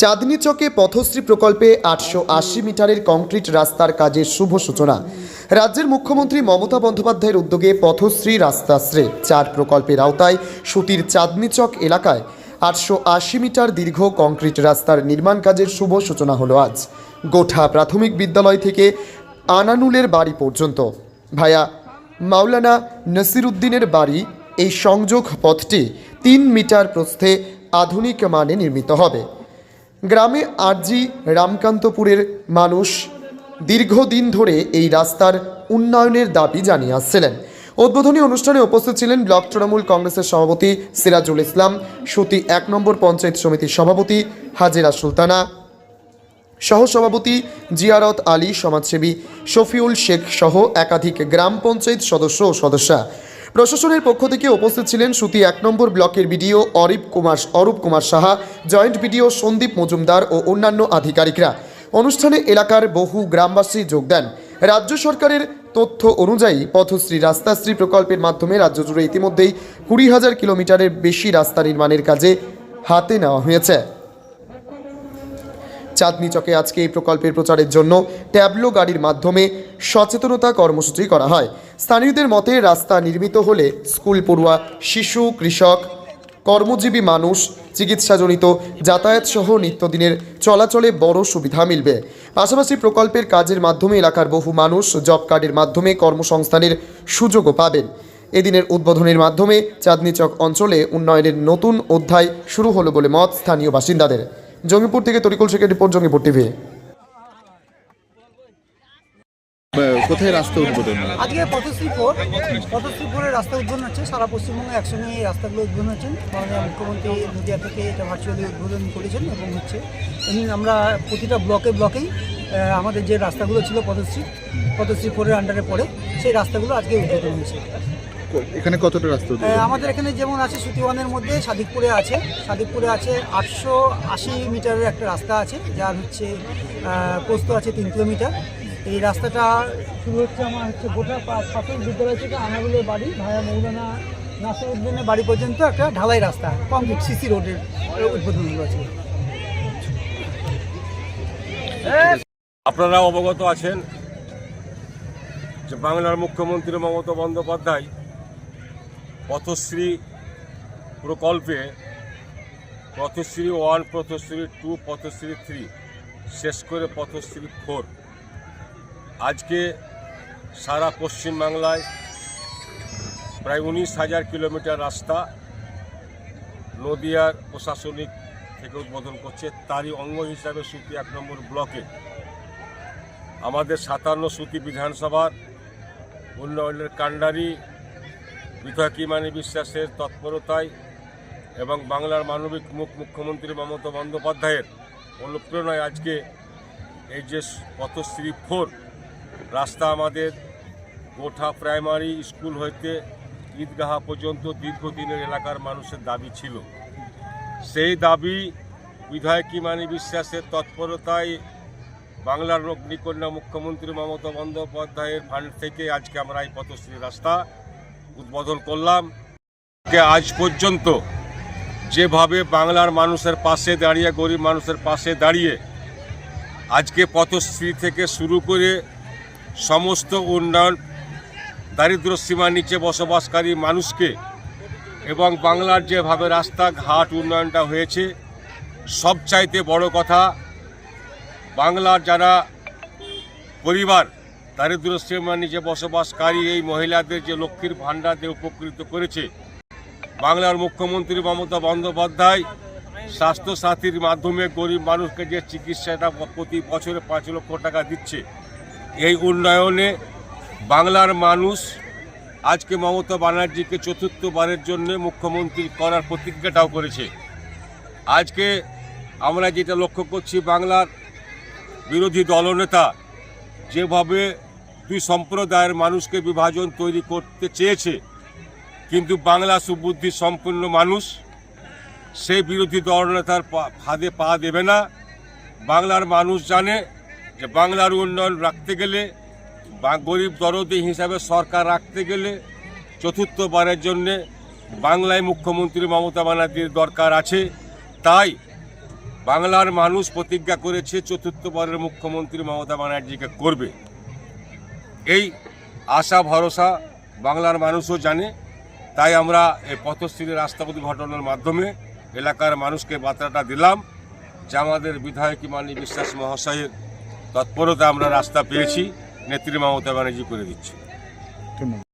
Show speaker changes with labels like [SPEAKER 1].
[SPEAKER 1] চাঁদনী চকে পথশ্রী প্রকল্পে আটশো আশি মিটারের কংক্রিট রাস্তার কাজের শুভ সূচনা। রাজ্যের মুখ্যমন্ত্রী মমতা বন্দ্যোপাধ্যায়ের উদ্যোগে পথশ্রী রাস্তাশ্রী চার প্রকল্পের আওতায় সুতির চাঁদনী চক এলাকায় আটশো আশি মিটার দীর্ঘ কংক্রিট রাস্তার নির্মাণ কাজের শুভ সূচনা হলো আজ। গোঠা প্রাথমিক বিদ্যালয় থেকে আনানুলের বাড়ি পর্যন্ত। ভায়া মাওলানা নসিরুদ্দিনের বাড়ি এই সংযোগ পথটি তিন মিটার প্রস্থে আধুনিক মানে নির্মিত হবে। গ্রামে আরজি রামকান্তপুরের মানুষ দীর্ঘদিন ধরে এই রাস্তার উন্নয়নের দাবি জানিয়ে আসছিলেন। উদ্বোধনী অনুষ্ঠানে উপস্থিত ছিলেন ব্লক তৃণমূল কংগ্রেসের সভাপতি সিরাজুল ইসলাম, সুতি এক নম্বর পঞ্চায়েত সমিতির সভাপতি হাজেরা সুলতানা, সহসভাপতি জিয়ারত আলী, সমাজসেবী শফিউল শেখ সহ একাধিক গ্রাম পঞ্চায়েত সদস্য ও সদস্যা। প্রশাসনের পক্ষ থেকে উপস্থিত ছিলেন সুতি এক নম্বর ব্লকের BDO Arip Kumar Arup Kumar Saha, joint BDO Sandip Majumdar ও অন্যান্য আধিকারিকরা। অনুষ্ঠানে এলাকার বহু গ্রামবাসী যোগ দেন। রাজ্য সরকারের তথ্য অনুযায়ী পথশ্রী রাস্তাশ্রী প্রকল্পের মাধ্যমে রাজ্য জুড়ে ইতিমধ্যেই কুড়ি হাজার কিলোমিটারের বেশি রাস্তা নির্মাণের কাজে হাতে নেওয়া হয়েছে। চাঁদনি চকে আজকে এই প্রকল্পের প্রচারের জন্য ট্যাবলো গাড়ির মাধ্যমে সচেতনতা কর্মসূচি করা হয়। স্থানীয়দের মতে, রাস্তা নির্মিত হলে স্কুল পড়ুয়া, শিশু, কৃষক, কর্মজীবী মানুষ, চিকিৎসাজনিত যাতায়াত সহ নিত্যদিনের চলাচলে বড় সুবিধা মিলবে। পাশাপাশি প্রকল্পের কাজের মাধ্যমে এলাকার বহু মানুষ জব কার্ডের মাধ্যমে কর্মসংস্থানের সুযোগও পাবেন। এদিনের উদ্বোধনের মাধ্যমে চাঁদনি চক অঞ্চলে উন্নয়নের নতুন অধ্যায় শুরু হলো বলে মত স্থানীয় বাসিন্দাদের। জঙ্গিপুর থেকে তরিকুল শেখের রিপোর্ট, জঙ্গিপুর টিভি
[SPEAKER 2] বা- কোথায় রাস্তা উদ্বোধন
[SPEAKER 3] আজকে পথশ্রী ফোর পথশ্রী ফোরের রাস্তা উদ্বোধন হচ্ছে। সারা পশ্চিমবঙ্গে একসঙ্গে এই রাস্তাগুলো উদ্বোধন হচ্ছেন মাননীয় মুখ্যমন্ত্রী নদিয়া থেকে এটা ভার্চুয়ালি উদ্বোধন করেছেন এবং হচ্ছে এমনি আমরা প্রতিটা ব্লকে ব্লকেই আমাদের যে রাস্তাগুলো ছিল পথশ্রী পথশ্রী ফোরের আন্ডারে পড়ে সেই রাস্তাগুলো আজকে উদ্বোধন হয়েছে।
[SPEAKER 2] এখানে কতটা রাস্তা
[SPEAKER 3] আমাদের এখানে যেমন আছে সুতিওয়ানের মধ্যে সাদিকপুরে আছে। সাদিকপুরে আছে আটশো আশি মিটারের একটা রাস্তা আছে যার হচ্ছে প্রস্থ আছে তিন কিলোমিটার। এই রাস্তাটা শুরু হচ্ছে আমার হচ্ছে গোটা প্রাথমিক বিদ্যালয় থেকে আনাগুলের বাড়ি, ভায়া মৌলানা নাসিরুদ্দিনের বাড়ি পর্যন্ত একটা ঢালাই রাস্তা, কমপ্লিট সিসি রোডের উদ্বোধন হলো আছে
[SPEAKER 4] আপনারা অবগত আছেন যে বাংলার মুখ্যমন্ত্রী মমতা বন্দ্যোপাধ্যায় পথশ্রী প্রকল্পে Pathashree one, Pathashree two, Pathashree three, শেষ করে পথশ্রী ফোর আজকে সারা পশ্চিমবাংলায় প্রায় উনিশ হাজার কিলোমিটার রাস্তা নদিয়ার প্রশাসনিক থেকে উদ্বোধন করছে। তারই অঙ্গ হিসাবে সুতি এক নম্বর ব্লকে। আমাদের সাতান্ন সুতি বিধানসভার উন্নয়নের কাণ্ডারি বিধায়ক ইমানি বিশ্বাসের তৎপরতায় এবং বাংলার মানবিক মুখ মুখ্যমন্ত্রী মমতা বন্দ্যোপাধ্যায়ের অনুপ্রেরণায় আজকে এই যে পথশ্রী ফোর রাস্তা আমাদের গোঠা প্রাইমারি স্কুল হইতে ঈদগাহা পর্যন্ত দীর্ঘদিনের এলাকার মানুষের দাবি ছিল। সেই দাবি বিধায়ক ইমানি বিশ্বাসের তৎপরতায় বাংলার অগ্নিকন্যা মুখ্যমন্ত্রী মমতা বন্দ্যোপাধ্যায়ের ফান্ড থেকে আজকে আমরা এই পথশ্রী রাস্তা উদ্বোধন করলাম। আজ পর্যন্ত যেভাবে বাংলার মানুষের পাশে দাঁড়িয়ে, গরিব মানুষের পাশে দাঁড়িয়ে আজকে পথশ্রী থেকে শুরু করে সমস্ত উন্নয়ন দারিদ্র সীমার নিচে বসবাসকারী মানুষকে এবং বাংলার যেভাবে রাস্তাঘাট উন্নয়নটা হয়েছে, সবচাইতে বড় কথা বাংলার যারা পরিবার দারিদ্র সীমার নিচে বসবাসকারী এই মহিলাদের যে লক্ষ্মীর ভাণ্ডার দিয়ে উপকৃত করেছে, বাংলার মুখ্যমন্ত্রী মমতা বন্দ্যোপাধ্যায় স্বাস্থ্যসাথীর মাধ্যমে গরিব মানুষকে যে চিকিৎসাটা প্রতি বছরে পাঁচ লক্ষ টাকা দিচ্ছে এই উন্নয়নে বাংলার মানুষ আজকে মমতা ব্যানার্জিকে চতুর্থবারের জন্য মুখ্যমন্ত্রী করার প্রতিজ্ঞাটাও করেছে। আজকে আমরা যেটা লক্ষ্য করছি, বাংলার বিরোধী দলনেতা যেভাবে দুই সম্প্রদায়ের মানুষকে বিভাজন তৈরি করতে চেয়েছে, কিন্তু বাংলা সুবুদ্ধি সম্পন্ন মানুষ সেই বিরোধী দলনেতার ফাঁদে পা দেবে না। বাংলার মানুষ জানে যে বাংলার উন্নয়ন রাখতে গেলে বা গরিব দরদি হিসাবে সরকার রাখতে গেলে চতুর্থবারের জন্যে বাংলায় মুখ্যমন্ত্রী মমতা ব্যানার্জির দরকার আছে। তাই বাংলার মানুষ প্রতিজ্ঞা করেছে চতুর্থবারের মুখ্যমন্ত্রী মমতা ব্যানার্জিকে করবে। এই আশা, ভরসা বাংলার মানুষও জানে। তাই আমরা এই পথশ্রী রাস্তা উদ্ঘাটনের মাধ্যমে এলাকার মানুষকে বার্তাটা দিলাম যে আমাদের বিধায়কী ইমানি বিশ্বাস মহাশয়ের তৎপরতা আমরা রাস্তা পেয়েছি নেত্রী মমতা ব্যানার্জি করে দিচ্ছি।